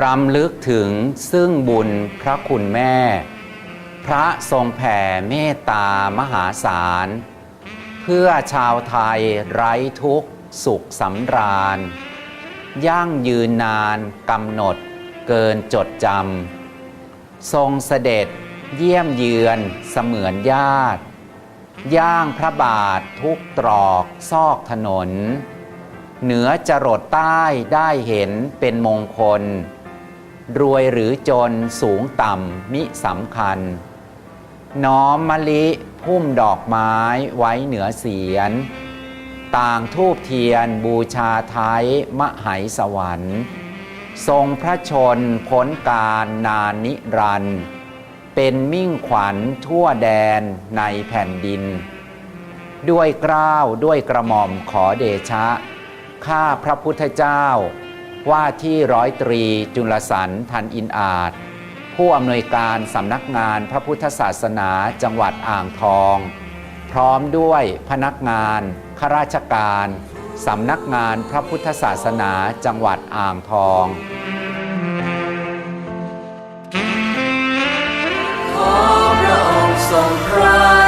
รำลึกถึงซึ่งบุญพระคุณแม่ พระทรงแผ่เมตตามหาศาล เพื่อชาวไทยไร้ทุกข์สุขสำราญ ยั่งยืนนานกำหนดเกินจดจำทรงเสด็จเยี่ยมเยือนเสมือนญาติ ย่างพระบาททุกตรอกซอกถนน เหนือจรดใต้ได้เห็นเป็นมงคล รวยหรือจนสูงต่ำมิสำคัญ น้อมมะลิพุ่มดอกไม้ไว้เหนือเสียน ต่างทูบเทียนบูชาไทยมหายสวรรค์ ทรงพระชนพ้นการนานนิรันดร์เป็นมิ่งขวัญทั่วแดนในแผ่นดิน ด้วยเกล้าวด้วยกระหม่อมขอเดชะ ข้าพระพุทธเจ้า ว่าที่ร้อยตรีจุลสรรทันอินอาจ ผู้อำนวยการสำนักงานพระพุทธศาสนาจังหวัดอ่างทอง พร้อมด้วยพนักงานข้าราชการสำนักงานพระพุทธศาสนาจังหวัดอ่างทองขอพระองค์ทรงพระ